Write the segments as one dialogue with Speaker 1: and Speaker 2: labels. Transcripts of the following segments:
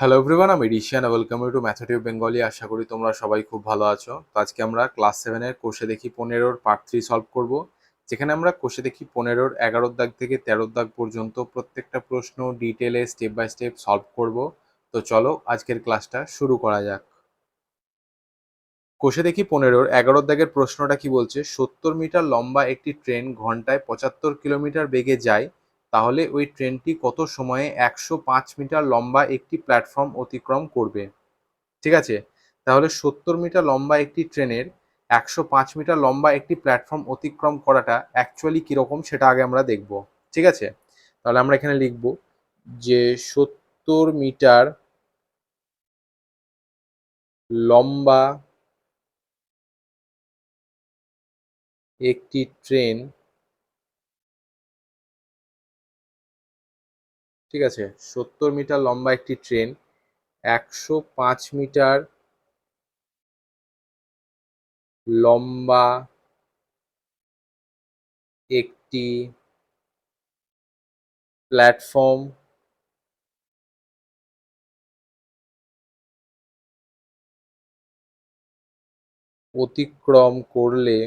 Speaker 1: Hello everyone আমি Rishiyan welcome to mathematic Bengali আশা করি তোমরা সবাই খুব ভালো আছো। তো আজকে আমরা ক্লাস সেভেনের কোষে দেখি পনেরোর পার্ট থ্রি সলভ করব। যেখানে আমরা কোষে দেখি পনেরোর এগারোর দাগ থেকে তেরোর দাগ পর্যন্ত প্রত্যেকটা প্রশ্ন ডিটেলে স্টেপ বাই স্টেপ সলভ করব। তো চলো আজকের ক্লাসটা শুরু করা যাক। কোষে দেখি পনেরোর এগারোর দাগের প্রশ্নটা কি বলছে? সত্তর মিটার লম্বা একটি ট্রেন ঘন্টায় পঁচাত্তর কিলোমিটার বেগে যায়। তাহলে ওই ট্রেনটি কত সময়ে একশো পাঁচ মিটার লম্বা একটি প্ল্যাটফর্ম অতিক্রম করবে? ঠিক আছে? তাহলে সত্তর মিটার লম্বা একটি ট্রেনের একশো পাঁচ মিটার লম্বা একটি প্ল্যাটফর্ম অতিক্রম করাটা অ্যাকচুয়ালি কীরকম সেটা আগে আমরা দেখব। ঠিক আছে? তাহলে আমরা এখানে লিখব যে সত্তর মিটার লম্বা একটি ট্রেন ঠিক আছে? সত্তর মিটার লম্বা একটি ট্রেন একশো পাঁচ মিটার লম্বা একটি প্ল্যাটফর্ম অতিক্রম করলে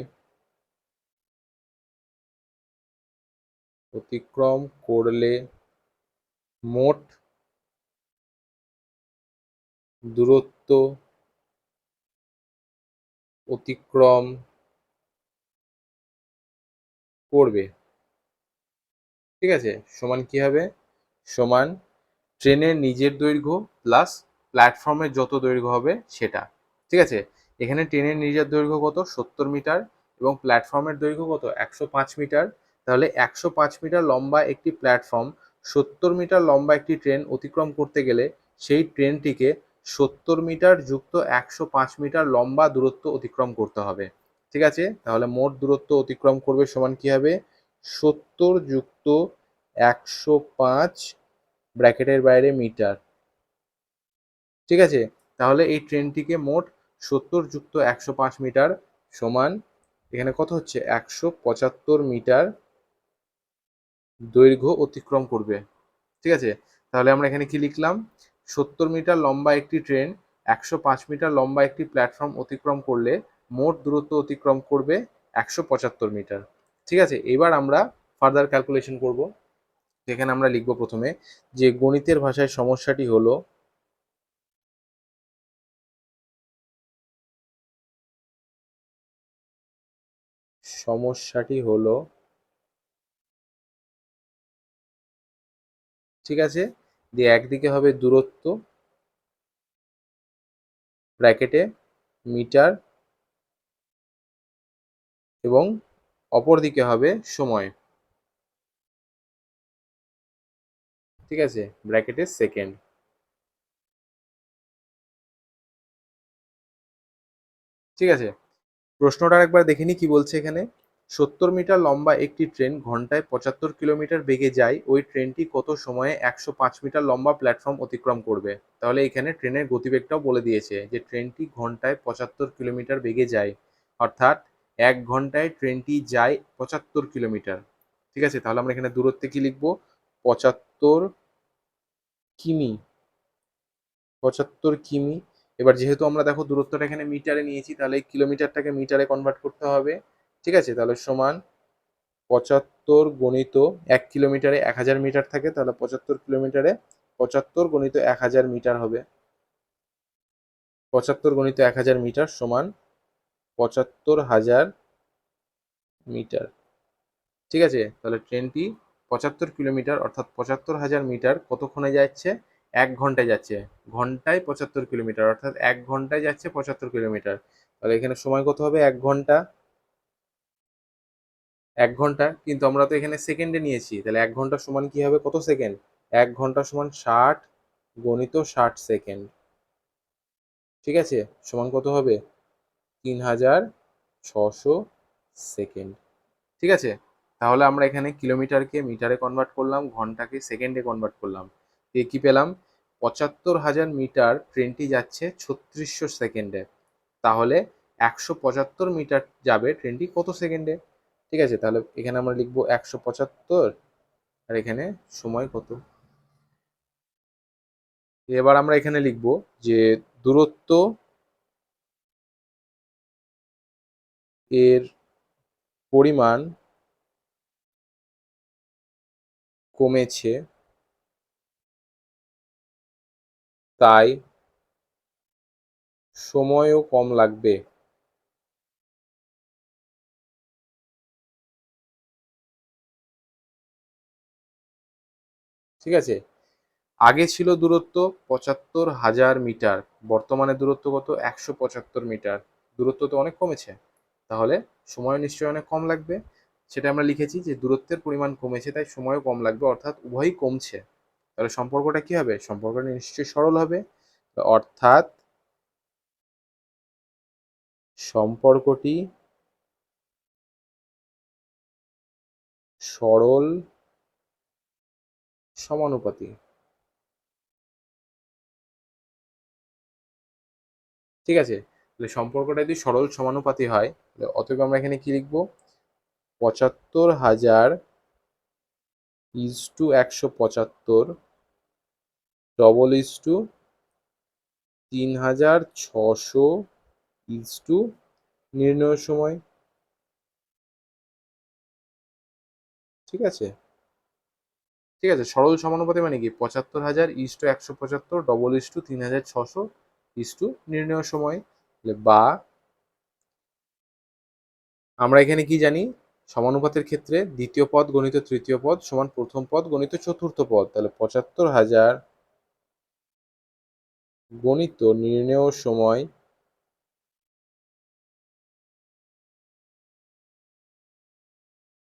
Speaker 1: অতিক্রম করলে মোট দূরত্ব অতিক্রম করবে। ঠিক আছে? সমান কি হবে? সমান ট্রেনের নিজের দৈর্ঘ্য প্লাস প্ল্যাটফর্মের যত দৈর্ঘ্য হবে সেটা। ঠিক আছে? এখানে ট্রেনের নিজের দৈর্ঘ্য কত? সত্তর মিটার এবং প্ল্যাটফর্মের দৈর্ঘ্য কত? একশো পাঁচ মিটার। তাহলে একশো পাঁচ মিটার লম্বা একটি প্ল্যাটফর্ম সত্তর মিটার লম্বা একটি ট্রেন অতিক্রম করতে গেলে সেই ট্রেনটিকে সত্তর মিটার যুক্ত একশো পাঁচ মিটার লম্বা দূরত্ব অতিক্রম করতে হবে। ঠিক আছে? তাহলে মোট দূরত্ব অতিক্রম করবে সমান কি হবে? সত্তর যুক্ত একশো পাঁচ ব্র্যাকেটের বাইরে মিটার। ঠিক আছে? তাহলে এই ট্রেনটিকে মোট সত্তর যুক্ত একশো পাঁচ মিটার সমান এখানে কত হচ্ছে? একশো পঁচাত্তর মিটার দৈর্ঘ্য অতিক্রম করবে। ঠিক আছে? তাহলে আমরা এখানে কি লিখলাম? সত্তর মিটার লম্বা একটি ট্রেন একশো পাঁচ মিটার লম্বা একটি প্ল্যাটফর্ম অতিক্রম করলে মোট দূরত্ব অতিক্রম করবে একশো পঁচাত্তর মিটার। ঠিক আছে? এবার আমরা ফার্দার ক্যালকুলেশন করব। যেখানে আমরা লিখব প্রথমে যে গণিতের ভাষায় সমস্যাটি হলো সমস্যাটি হলো ঠিক আছে? দিয়ে একদিকে হবে দূরত্ব। ব্র্যাকেটে মিটার এবং অপর দিকে হবে সময়। ঠিক আছে? ব্র্যাকেটে সেকেন্ড ঠিক আছে? প্রশ্নটা একবার দেখে নি কি বলছে এখানে। সত্তর মিটার লম্বা একটি ট্রেন ঘন্টায় পঁচাত্তর কিলোমিটার বেগে যায়, ওই ট্রেনটি কত সময়ে একশো পাঁচ মিটার লম্বা প্ল্যাটফর্ম অতিক্রম করবে? তাহলে এখানে ট্রেনের গতিবেগটাও বলে দিয়েছে যে ট্রেনটি ঘন্টায় পঁচাত্তর কিলোমিটার বেগে যায়, অর্থাৎ এক ঘন্টায় ট্রেনটি যায় পঁচাত্তর কিলোমিটার। ঠিক আছে, তাহলে আমরা এখানে দূরত্বে কি লিখব? পঁচাত্তর কিমি পঁচাত্তর কিমি। এবার যেহেতু আমরা দেখো দূরত্বটা এখানে মিটারে নিয়েছি, তাহলে কিলোমিটারটাকে মিটারে কনভার্ট করতে হবে। ঠিক আছে? তাহলে সমান পঁচাত্তর গণিত এক কিলোমিটারে এক হাজার মিটার থাকে, তাহলে পঁচাত্তর কিলোমিটারে পঁচাত্তর গণিত এক হাজার মিটার হবে। পঁচাত্তর গণিত এক হাজার মিটার সমান পঁচাত্তর হাজার মিটার। ঠিক আছে? তাহলে ট্রেনটি পঁচাত্তর কিলোমিটার অর্থাৎ পঁচাত্তর হাজার মিটার কতক্ষণে যাচ্ছে? এক ঘন্টায় যাচ্ছে। ঘন্টায় পঁচাত্তর কিলোমিটার, অর্থাৎ এক ঘন্টায় যাচ্ছে পঁচাত্তর কিলোমিটার। তাহলে এখানে সময় কত হবে? এক ঘণ্টা। এক ঘণ্টা, কিন্তু আমরা তো এখানে সেকেন্ডে নিয়েছি। তাহলে এক ঘণ্টা সমান কি হবে? কত সেকেন্ড এক ঘণ্টা সমান ষাট গণিত ষাট সেকেন্ড ঠিক আছে? সমান কত হবে? তিন হাজার ছশো সেকেন্ড ঠিক আছে? তাহলে আমরা এখানে কিলোমিটারকে মিটারে কনভার্ট করলাম, ঘন্টাকে সেকেন্ডে কনভার্ট করলাম। দিয়ে কি পেলাম? পঁচাত্তর হাজার মিটার ট্রেনটি যাচ্ছে ছত্রিশশো সেকেন্ডে তাহলে একশো পঁচাত্তর মিটার যাবে ট্রেনটি কত সেকেন্ডে ঠিক আছে? তাহলে এখানে আমরা লিখব একশো পঁচাত্তর আর এখানে সময় কত? এবার আমরা এখানে লিখব যে দূরত্ব এর পরিমাণ কমেছে তাই সময়ও কম লাগবে। ঠিক আছে? আগে ছিল দূরত্ব পঁচাত্তর হাজার মিটার, বর্তমানে দূরত্ব কত? একশো পঁচাত্তর মিটার। দূরত্ব তো অনেক কমেছে। তাহলে সময় নিশ্চয়ই অনেক কম লাগবে। সেটা আমরা লিখেছি যে দূরত্বের পরিমাণ কমেছে, তাই সময়ও কম লাগবে, অর্থাৎ উভয়ই কমছে। তাহলে সম্পর্কটা কি হবে? সম্পর্কটা নিশ্চয়ই সরল হবে। অর্থাৎ সম্পর্কটি সরল সমানুপাতি ঠিক আছে? তাহলে সম্পর্কটা যদি সরল সমানুপাতি হয়, তাহলে অতএব আমরা এখানে কি লিখব? পঁচাত্তর হাজার ইজ টু একশো পঁচাত্তর ডবল ইজ টু তিন হাজার ছশো ইজ টু নির্ণয় সময়। ঠিক আছে? ঠিক আছে? সরল সমানুপাতি মানে কি? পঁচাত্তর হাজার ইজ টু একশো পঁচাত্তর ডবল ইজ টু তিন হাজার ছশো ইজ টু নির্ণয় সময়। বা আমরা এখানে কি জানি? সমানুপাতের ক্ষেত্রে দ্বিতীয় পদ গণিত তৃতীয় পদ সমান প্রথম পদ গণিত চতুর্থ পদ। তাহলে পঁচাত্তর হাজার গণিত নির্ণয় সময়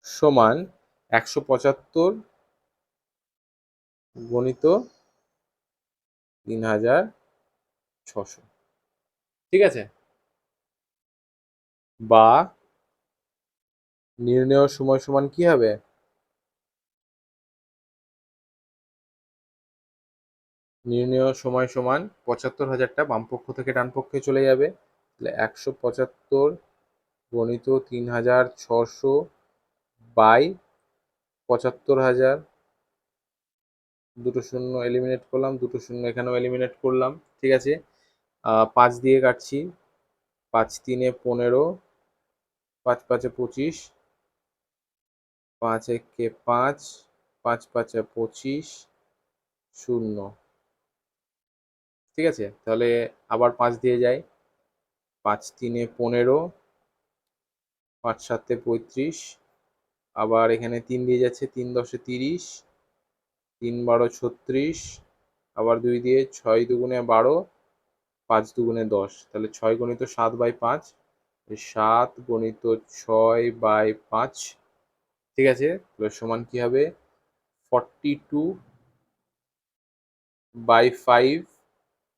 Speaker 1: সমান একশো পঁচাত্তর গণিত তিন হাজার ছশো। ঠিক আছে? বা নির্ণয় সময় সমান কি হবে? নির্ণয় সময় সমান পঁচাত্তর হাজারটা বাম পক্ষ থেকে ডান পক্ষে চলে যাবে। তাহলে একশো পঁচাত্তর গণিত তিন হাজার ছশো বাই পঁচাত্তর হাজার দুটো শূন্য এলিমিনেট করলাম, দুটো শূন্য এখানেও এলিমিনেট করলাম, ঠিক আছে? পাঁচ দিয়ে কাটছি, পাঁচ তিনে পনেরো, পাঁচ পাঁচে পঁচিশ, পাঁচ একে পাঁচ পাঁচ পাঁচে পঁচিশ, শূন্য। ঠিক আছে? তাহলে আবার পাঁচ দিয়ে যাই। পাঁচ তিনে পনেরো, পাঁচ সাতে পঁয়ত্রিশ, আবার এখানে তিন দিয়ে যাচ্ছে, তিন দশে তিরিশ তিন বারো ছত্রিশ, আবার দুই দিয়ে ছয় দুগুণে বারো, পাঁচ দুগুণে দশ। তাহলে ছয় গণিত সাত বাই পাঁচ সাত গণিত ছয় বাই পাঁচ, ঠিক আছে? তাহলে সমান কি হবে? ফর্টি টু বাই ফাইভ,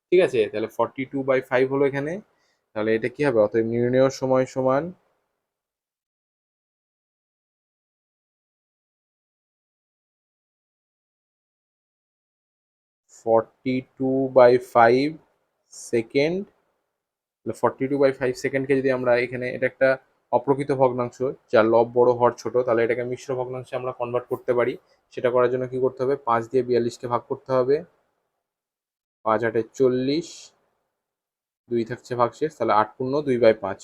Speaker 1: ঠিক আছে? তাহলে ফর্টি টু বাই ফাইভ হলো এখানে। তাহলে এটা কি হবে? অতএব নির্ণয় সময় সমান forty two by five second forty two by five সেকেন্ডকে যদি আমরা এখানে, এটা একটা অপ্রকৃত ভগ্নাংশ, যার লব বড় হর ছোট, তাহলে এটাকে মিশ্র ভগ্নাংশে আমরা কনভার্ট করতে পারি। সেটা করার জন্য কি করতে হবে? পাঁচ দিয়ে বিয়াল্লিশকে ভাগ করতে হবে। পাঁচ আটে চল্লিশ, দুই থাকছে ভাগশেষ, তাহলে আট পূর্ণ দুই বাই পাঁচ।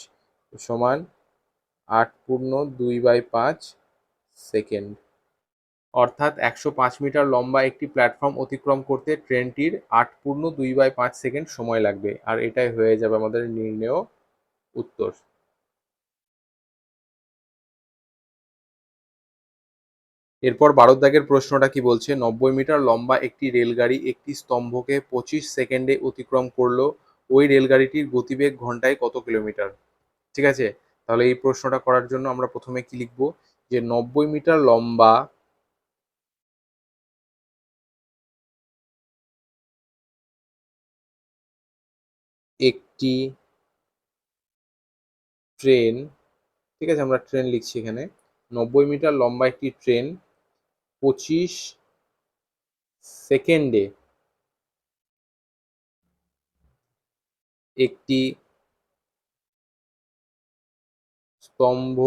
Speaker 1: সমান আট পূর্ণ দুই বাই পাঁচ সেকেন্ড। অর্থাৎ একশো পাঁচ মিটার লম্বা একটি প্ল্যাটফর্ম অতিক্রম করতে ট্রেনটির আট পূর্ণ দুই বাই পাঁচ সেকেন্ড সময় লাগবে। আর এটাই হয়ে যাবে আমাদের নির্ণেয় উত্তর। এরপর ভারত দাগের প্রশ্নটা কি বলছে? নব্বই মিটার লম্বা একটি রেলগাড়ি একটি স্তম্ভকে পঁচিশ সেকেন্ডে অতিক্রম করল। ওই রেলগাড়িটির গতিবেগ ঘন্টায় কত কিলোমিটার? ঠিক আছে? তাহলে এই প্রশ্নটা করার জন্য আমরা প্রথমে কি লিখব? যে নব্বই মিটার লম্বা একটি ট্রেন, ঠিক আছে, আমরা ট্রেন লিখছি এখানে, নব্বই মিটার লম্বা একটি ট্রেন, পঁচিশ সেকেন্ডে একটি স্তম্ভ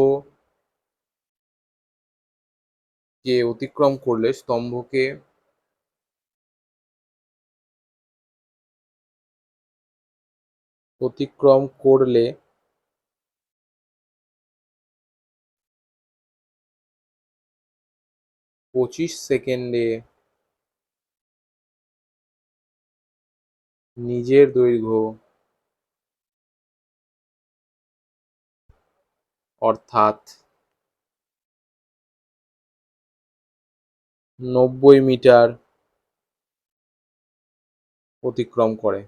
Speaker 1: স্তম্ভকে অতিক্রম করলে স্তম্ভকে অতিক্রম করলে পঁচিশ সেকেন্ডে নিজের দৈর্ঘ্য অর্থাৎ নব্বই মিটার অতিক্রম করে।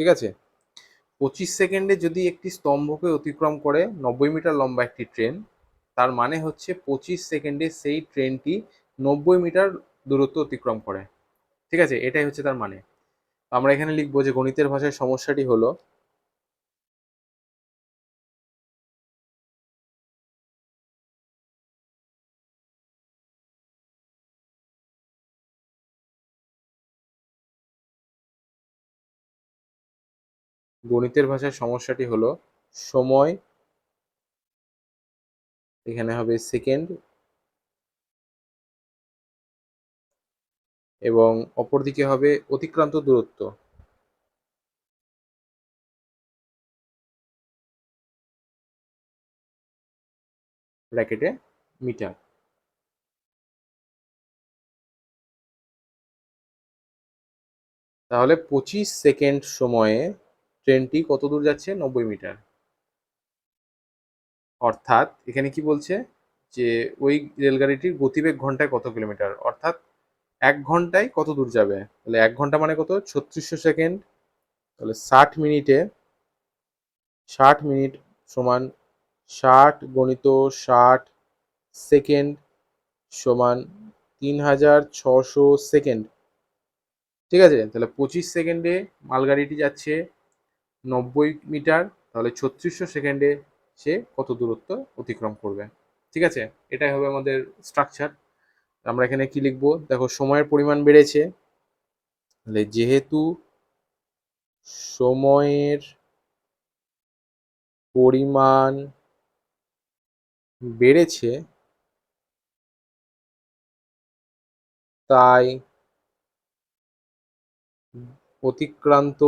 Speaker 1: ঠিক আছে? পঁচিশ সেকেন্ডে যদি একটি স্তম্ভকে অতিক্রম করে নব্বই মিটার লম্বা একটি ট্রেন, তার মানে হচ্ছে পঁচিশ সেকেন্ডে সেই ট্রেনটি নব্বই মিটার দূরত্ব অতিক্রম করে। ঠিক আছে? এটাই হচ্ছে তার মানে। আমরা এখানে লিখব যে গণিতের ভাষায় সমস্যাটি হলো গণিতের ভাষায় সমস্যাটি হলো সময়, এখানে হবে সেকেন্ড, এবং অপরদিকে হবে অতিক্রান্ত দূরত্ব। ব্র্যাকেটে মিটার। তাহলে পঁচিশ সেকেন্ড সময়ে ট্রেনটি কত দূর যাচ্ছে? নব্বই মিটার। অর্থাৎ এখানে কি বলছে? যে ওই রেলগাড়িটির গতিবেগ ঘন্টায় কত কিলোমিটার? অর্থাৎ এক ঘন্টায় কত দূর যাবে? তাহলে এক ঘণ্টা মানে কত? ছত্রিশশো সেকেন্ড। তাহলে ষাট মিনিটে ষাট মিনিট সমান ষাট গণিত ষাট সেকেন্ড সমান তিন হাজার ছশো সেকেন্ড। ঠিক আছে? তাহলে পঁচিশ সেকেন্ডে মালগাড়িটি যাচ্ছে নব্বই মিটার, তাহলে ছত্রিশশো সেকেন্ডে সে কত দূরত্ব অতিক্রম করবে। ঠিক আছে? এটাই হবে আমাদের স্ট্রাকচার আমরা এখানে কি লিখব? দেখো, সময়ের পরিমাণ বেড়েছে। তাহলে যেহেতু সময়ের পরিমাণ বেড়েছে, তাই অতিক্রান্ত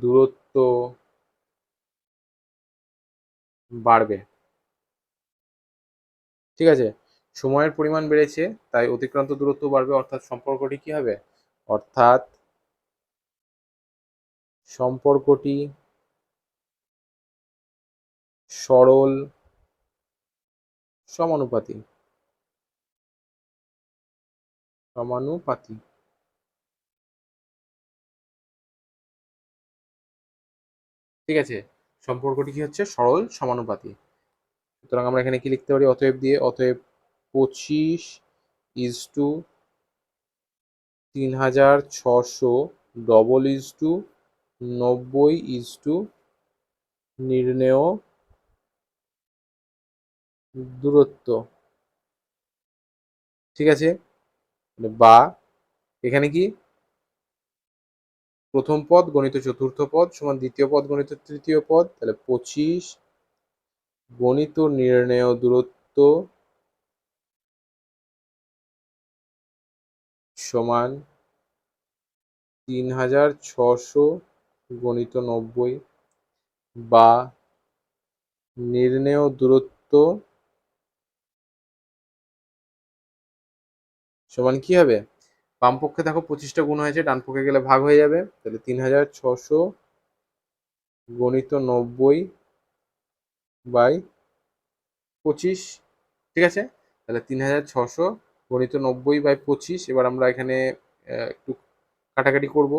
Speaker 1: দূরত্ব বাড়বে। ঠিক আছে? সময়ের পরিমাণ বেড়েছে, তাই অতিক্রান্ত দূরত্ব বাড়বে, অর্থাৎ সম্পর্কটি কি হবে? অর্থাৎ সম্পর্কটি সরল সমানুপাতি সমানুপাতি ঠিক আছে? সম্পর্কটি কি হচ্ছে? সরল সমানুপাতি সুতরাং আমরা এখানে কি লিখতে পারি? অতএব দিয়ে অতএব পঁচিশ ইজ টু তিন হাজার ছশো ডবল ইজ টু নব্বই ইজ টু নির্ণেয় দূরত্ব। ঠিক আছে? বা এখানে কি? প্রথম পদ গণিত চতুর্থ পদ সমান দ্বিতীয় পদ গণিত তৃতীয় পদ, তাহলে পঁচিশ। গণিত নির্ণেয় দূরত্ব সমান তিন হাজার ছশো গণিত নব্বই বা নির্ণেয় দূরত্ব সমান কি হবে? বাম পক্ষে দেখো পঁচিশটা গুণ হয়েছে ডান পক্ষে গেলে ভাগ হয়ে যাবে। তাহলে তিন হাজার ছশো গণিত নব্বই বাই পঁচিশ, ঠিক আছে? তাহলে তিন হাজার ছশো গণিত নব্বই বাই পঁচিশ, এবার আমরা এখানে একটু কাটাকাটি করব।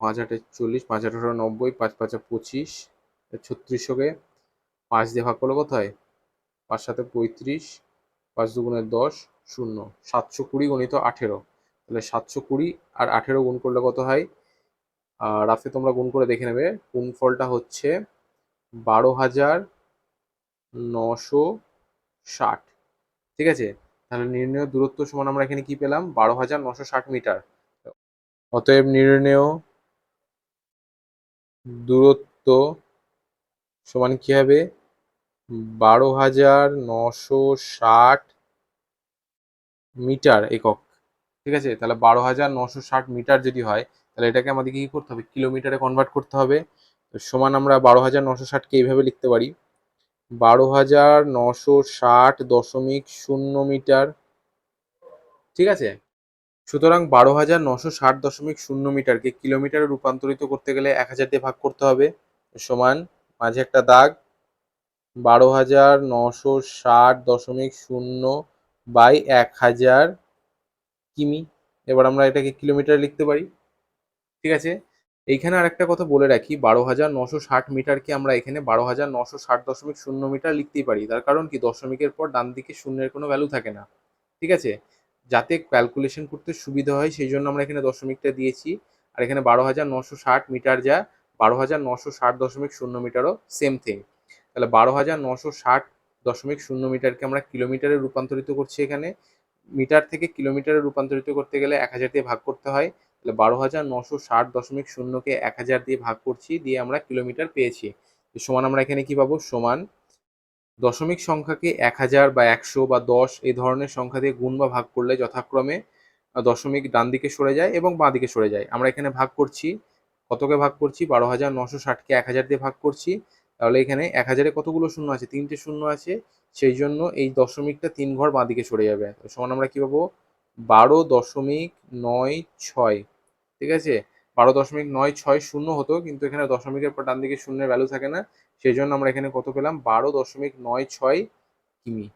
Speaker 1: পাঁচ আটে চল্লিশ, পাঁচ আঠারো নব্বই, পাঁচ পাঁচা পঁচিশ ছত্রিশশোকে পাঁচ দিয়ে ভাগ করলে কত হয়? পাঁচ সাথে পঁয়ত্রিশ পাঁচ দুগুণে দশ, শূন্য। সাতশো কুড়ি গণিত আঠেরো। তাহলে সাতশো কুড়ি আর আঠেরো গুণ করলে কত হয়? রাফে তোমরা গুণ করে দেখে নেবে। কোন ফলটা হচ্ছে বারো হাজার নশো ষাট। ঠিক আছে? তাহলে নির্ণয় দূরত্ব সমান আমরা এখানে কি পেলাম? বারো হাজার নশো ষাট মিটার। অতএব নির্ণেয় দূরত্ব সমান কি হবে? বারো হাজার নশো ষাট মিটার একক। ঠিক আছে? তাহলে বারো হাজার নশো ষাট মিটার যদি হয়, তাহলে এটাকে আমাদেরকে কি করতে হবে? কিলোমিটারে কনভার্ট করতে হবে। সমান আমরা বারো হাজার নশো ষাটকে এইভাবে লিখতে পারি। বারো হাজার নশো ষাট দশমিক শূন্য মিটার। ঠিক আছে? সুতরাং বারো হাজার নশো ষাট দশমিক শূন্য মিটারকে কিলোমিটারে রূপান্তরিত করতে গেলে এক হাজার দিয়ে ভাগ করতে হবে। সমান মাঝে একটা দাগ। বারো হাজার নশো ষাট দশমিক শূন্য বাই এক হাজার কিমি। এবার আমরা এটাকে কিলোমিটার লিখতে পারি। ঠিক আছে? এইখানে আর একটা কথা বলে রাখি, বারো হাজার নশো ষাট মিটারকে আমরা এখানে বারো হাজার নশো ষাট দশমিক শূন্য মিটার লিখতেই পারি। তার কারণ কি? দশমিকের পর ডান দিকে শূন্যের কোনো ভ্যালু থাকে না। ঠিক আছে? যাতে ক্যালকুলেশন করতে সুবিধা হয়, সেই জন্য আমরা এখানে দশমিকটা দিয়েছি। আর এখানে বারো হাজার নশো ষাট মিটার যা বারো হাজার নশো ষাট দশমিক শূন্য মিটারও সেম থিং তাহলে বারো হাজার নশো ষাট দশমিক শূন্য মিটারকে আমরা কিলোমিটারে রূপান্তরিত করছি এখানে। মিটার থেকে কিলোমিটারে রূপান্তরিত করতে গেলে এক হাজার দিয়ে ভাগ করতে হয়। তাহলে বারো হাজার নশো ষাট দশমিক শূন্যকে এক হাজার দিয়ে ভাগ করছি, দিয়ে আমরা কিলোমিটার পেয়েছি। সমান আমরা এখানে কি পাবো? সমান দশমিক সংখ্যাকে এক হাজার বা একশো বা দশ এই ধরনের সংখ্যা দিয়ে গুণ বা ভাগ করলে যথাক্রমে দশমিক ডান দিকে সরে যায় এবং বাঁ দিকে সরে যায়। আমরা এখানে ভাগ করছি। কতকে ভাগ করছি? বারো হাজার নশো ষাটকে এক হাজার দিয়ে ভাগ করছি। তাহলে এখানে এক হাজারে কতগুলো শূন্য আছে? তিনটে শূন্য আছে সেই জন্য এই দশমিকটা তিন ঘর বাঁ দিকে সরে যাবে। সমান আমরা কি পাবো? বারো দশমিক নয় ছয়, ঠিক আছে? বারো দশমিক নয় ছয় শূন্য হতো, কিন্তু এখানে দশমিকের পর ডান দিকে শূন্যের ভ্যালু থাকে না সেই জন্য আমরা এখানে কত পেলাম? বারো দশমিক নয় ছয় কিমি।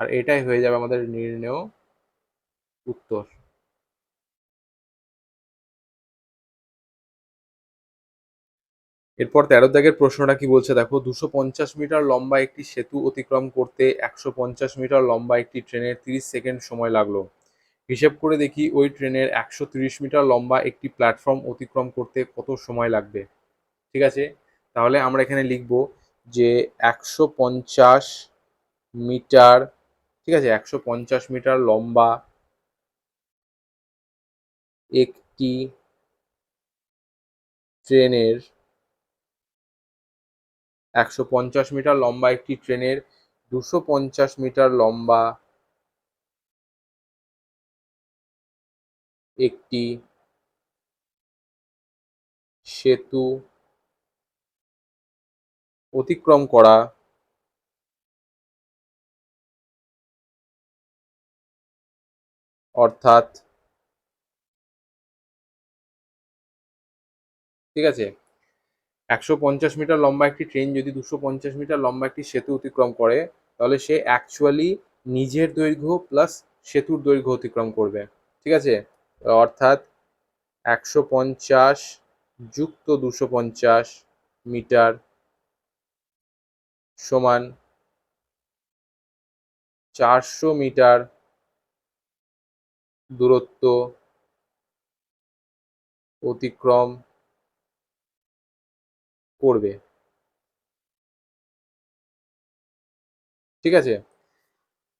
Speaker 1: আর এটাই হয়ে যাবে আমাদের নির্ণেয় উত্তর। এরপর তেরো দাগের প্রশ্নটা কি বলছে? দেখো, দুশো পঞ্চাশ মিটার লম্বা একটি সেতু অতিক্রম করতে একশো পঞ্চাশ মিটার লম্বা একটি ট্রেনের তিরিশ সেকেন্ড সময় লাগল। হিসেব করে দেখি ওই ট্রেনের একশো তিরিশ মিটার লম্বা একটি প্ল্যাটফর্ম অতিক্রম করতে কত সময় লাগবে। ঠিক আছে? তাহলে আমরা এখানে লিখব যে একশো পঞ্চাশ মিটার, ঠিক আছে? একশো পঞ্চাশ মিটার লম্বা একটি ট্রেনের একশো পঞ্চাশ মিটার লম্বা একটি ট্রেনের, দুশো পঞ্চাশ মিটার লম্বা একটি সেতু অতিক্রম করা অর্থাৎ ঠিক আছে? একশো পঞ্চাশ মিটার লম্বা একটি ট্রেন যদি দুশো পঞ্চাশ মিটার লম্বা একটি সেতু অতিক্রম করে, তাহলে সে অ্যাকচুয়ালি নিজের দৈর্ঘ্য প্লাস সেতুর দৈর্ঘ্য অতিক্রম করবে। ঠিক আছে? অর্থাৎ একশো পঞ্চাশ যুক্ত দুশো পঞ্চাশ মিটার সমান চারশো মিটার দূরত্ব অতিক্রম করবে। ঠিক আছে?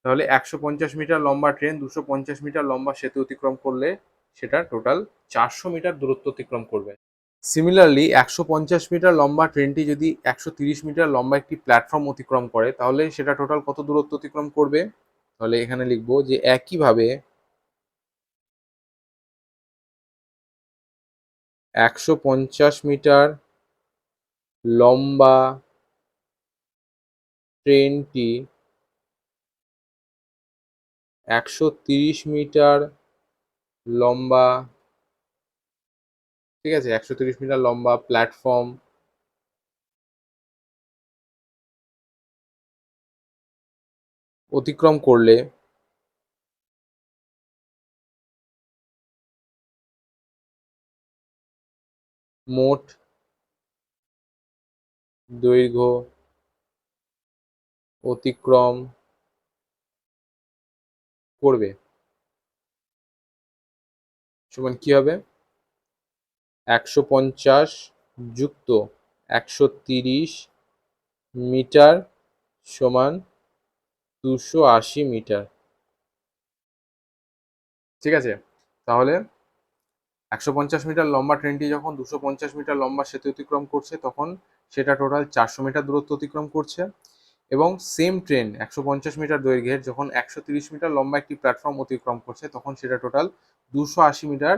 Speaker 1: তাহলে একশো পঞ্চাশ মিটার লম্বা ট্রেন, দুশো পঞ্চাশ মিটার লম্বা সেতু অতিক্রম করলে সেটা টোটাল চারশো মিটার দূরত্ব অতিক্রম করবে। সিমিলারলি একশো পঞ্চাশ মিটার লম্বা ট্রেনটি যদি একশো তিরিশ মিটার লম্বা একটি প্ল্যাটফর্ম অতিক্রম করে, তাহলে সেটা টোটাল কত দূরত্ব অতিক্রম করবে? তাহলে এখানে লিখব যে একইভাবে একশো পঞ্চাশ মিটার লম্বা ট্রেনটি একশো তিরিশ মিটার লম্বা, ঠিক আছে, একশো তিরিশ মিটার লম্বা প্ল্যাটফর্ম। অতিক্রম করলে মোট দৈর্ঘ্য, অতিক্রম করবে। সমান কি হবে? একশো পঞ্চাশ যুক্ত একশো তিরিশ মিটার সমান দুশো আশি মিটার। ঠিক আছে? তাহলে একশো পঞ্চাশ মিটার লম্বা ট্রেনটি যখন দুশো পঞ্চাশ মিটার লম্বা সেতু অতিক্রম করছে, তখন সেটা টোটাল চারশো মিটার দূরত্ব অতিক্রম করছে এবং সেম ট্রেন একশো পঞ্চাশ মিটার দৈর্ঘ্যের যখন একশো তিরিশ মিটার লম্বা একটি প্ল্যাটফর্ম অতিক্রম করছে, তখন সেটা টোটাল দুশো আশি মিটার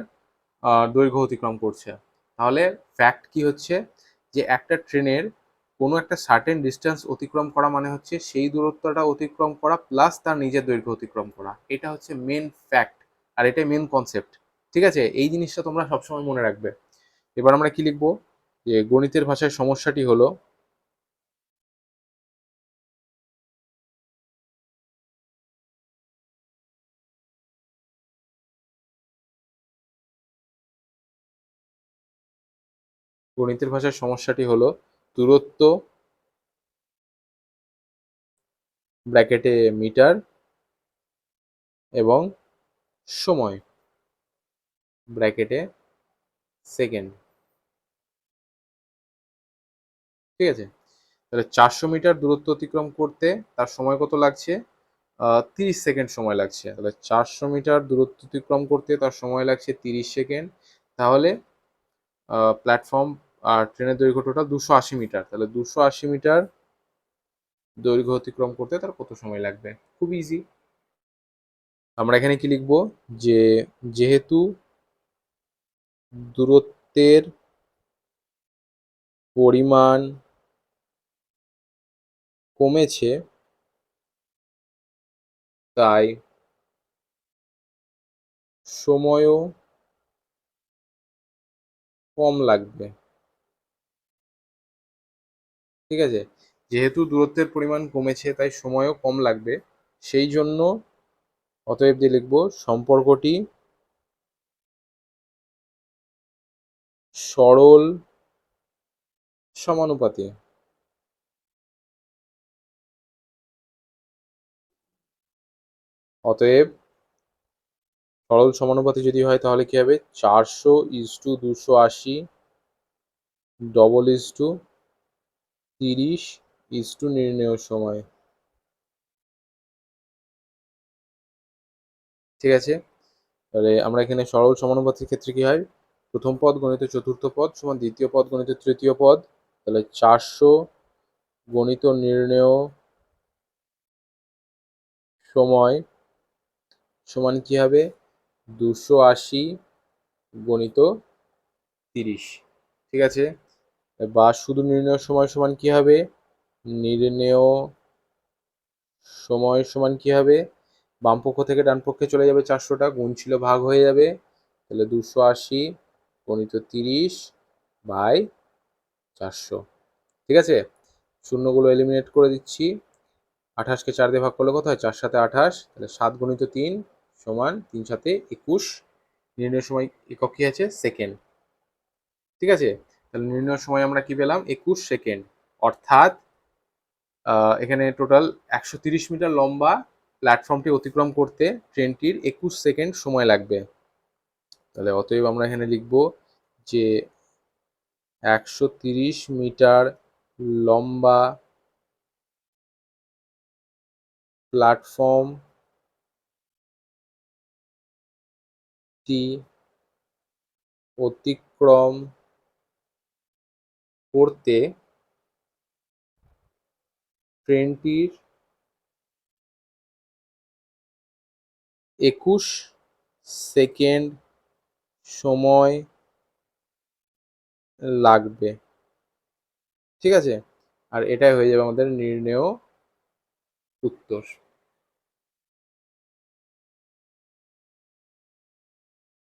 Speaker 1: দৈর্ঘ্য অতিক্রম করছে। তাহলে ফ্যাক্ট কি হচ্ছে? যে একটা ট্রেনের কোনো একটা সার্টেন ডিস্টেন্স অতিক্রম করা মানে হচ্ছে সেই দূরত্বটা অতিক্রম করা প্লাস তার নিজের দৈর্ঘ্য অতিক্রম করা। এটা হচ্ছে মেন ফ্যাক্ট আর এটাই মেন কনসেপ্ট ঠিক আছে? এই জিনিসটা তোমরা সবসময় মনে রাখবে। এবার আমরা কি লিখব? যে গণিতের ভাষায় সমস্যাটি হলো গণিতের ভাষার সমস্যাটি হলো দূরত্ব ব্র্যাকেটে মিটার এবং সময়। ব্র্যাকেটে সেকেন্ড ঠিক আছে? তাহলে চারশো মিটার দূরত্ব অতিক্রম করতে তার সময় কত লাগছে? তিরিশ সেকেন্ড সময় লাগছে। তাহলে চারশো মিটার দূরত্ব অতিক্রম করতে তার সময় লাগছে তিরিশ সেকেন্ড। তাহলে প্ল্যাটফর্ম আর ট্রেনের দৈর্ঘ্য টোটাল দুশো আশি মিটার। তাহলে দুশো আশি মিটার দৈর্ঘ্য অতিক্রম করতে তার কত সময় লাগবে? খুব ইজি আমরা এখানে কি লিখব? যে, যেহেতু দূরত্বের পরিমাণ কমেছে, তাই সময়ও কম লাগবে। ঠিক আছে? যেহেতু দূরত্বের পরিমাণ কমেছে, তাই সময়ও কম লাগবে। সেই জন্য অতএব দিয়ে লিখব, সম্পর্কটি সরল সমানুপাতি অতএব সরল সমানুপাতি যদি হয় তাহলে কি হবে? চারশো ইজ টু দুশো আশি ডবল ইজ টু তিরিশ ইজ টু নির্ণয় সময়। ঠিক আছে? তাহলে আমরা এখানে সরল সমানুপাতির ক্ষেত্রে কি হয়? প্রথম পদ গণিত চতুর্থ পদ সমান দ্বিতীয় পদ গণিত তৃতীয় পদ। তাহলে চারশো গণিত নির্ণয় সময় সমান কি হবে? দুশো আশি গণিত তিরিশ। ঠিক আছে? বা শুধু নির্ণয় সময় সমান কি হবে? নির্ণেয় সময় সমান কি হবে? বাম পক্ষ থেকে ডান পক্ষে চলে যাবে চারশোটা, গুণ ছিল ভাগ হয়ে যাবে। তাহলে দুশো আশি গণিত তিরিশ বাই চারশো। ঠিক আছে? শূন্যগুলো এলিমিনেট করে দিচ্ছি। আঠাশকে চার দিয়ে ভাগ করলে কত হয়? চার সাথে আঠাশ। তাহলে সাত গণিত তিন সমান তিন সাথে একুশ। নির্ণয় সময় একক কি আছে? সেকেন্ড। ঠিক আছে? তাহলে নির্ণয় সময় আমরা কি পেলাম? একুশ সেকেন্ড। অর্থাৎ এখানে টোটাল একশো মিটার লম্বা প্ল্যাটফর্মটি অতিক্রম করতে ট্রেনটির একুশ সেকেন্ড সময় লাগবে। তাহলে অতএব আমরা এখানে লিখব যে একশো মিটার লম্বা প্ল্যাটফর্ম টি অতিক্রম করতে ট্রেনটির একুশ সেকেন্ড সময় লাগবে। ঠিক আছে? আর এটাই হয়ে যাবে আমাদের নির্ণেয় উত্তর।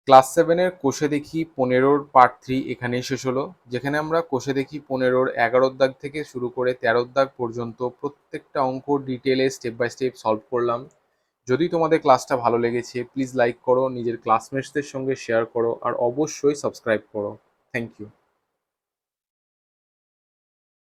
Speaker 1: ক্লাস সেভেনের কোষে দেখি পনেরোর পার্ট থ্রি এখানেই শেষ হলো। যেখানে আমরা কোষে দেখি পনেরোর এগারো দাগ থেকে শুরু করে তেরো দাগ পর্যন্ত প্রত্যেকটা অঙ্ক ডিটেলে স্টেপ বাই স্টেপ সলভ করলাম। যদি তোমাদের ক্লাসটা ভালো লেগেছে প্লিজ লাইক করো, নিজের ক্লাসমেটসদের সঙ্গে শেয়ার করো, আর অবশ্যই সাবস্ক্রাইব করো। Thank you